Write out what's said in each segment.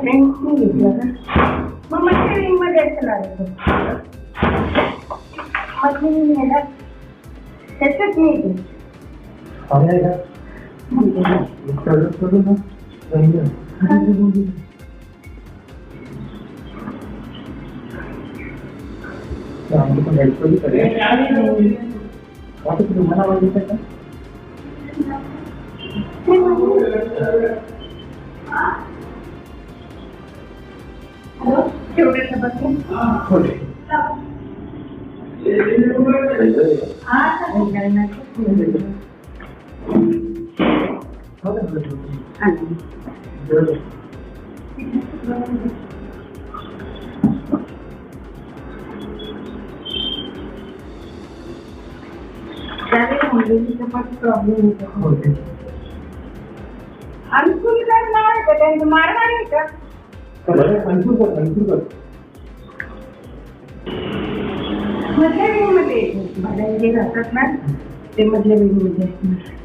रेंटनी घेतलं का मग मधल्या रिंगमध्ये असं लागलं मधली रिंग आहे ना. त्याच्यात नाही. ते. ते म्हणजे- हॅलो तेवढ्याचं बघते हा चालेल काय नाही. आणि चालेल मुलीचा पण प्रॉब्लेम होतो अनुकूल मधल्या विंगमध्ये भाड्याने जे राहतात ना ते मधल्या विंगमध्ये असणार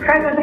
काय झालं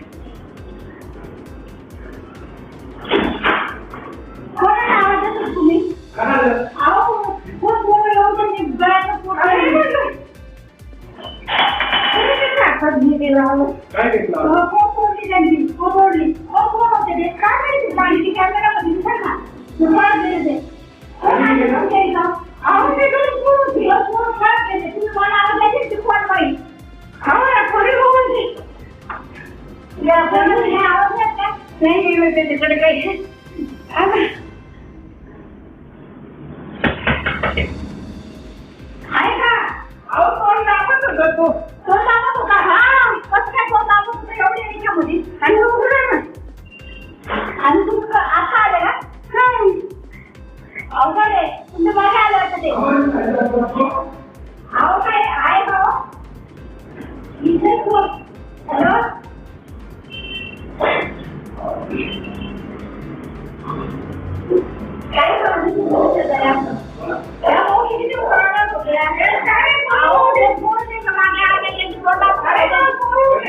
देत का? नाही, त्याच्याकडे काही. अहो. आहे का? अहो, दाबत होता तो. दाबत होता? हा. कसं काय तोंड दाबत होता एवढ्या याच्यामध्ये? आणि ना. आणि आता नाही. अवघड आहे. आलं वाटतं ते. अहो, काय आहे हो? इथे कोण? हॅलो? काय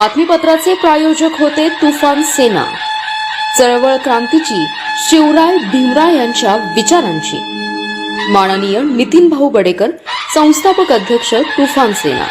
बातमीपत्राचे प्रायोजक होते तुफान सेना. चळवळ क्रांतीची शिवराय भीमराय यांच्या विचारांची. माननीय नितीन भाऊ गडेकर संस्थापक अध्यक्ष तुफान सेना.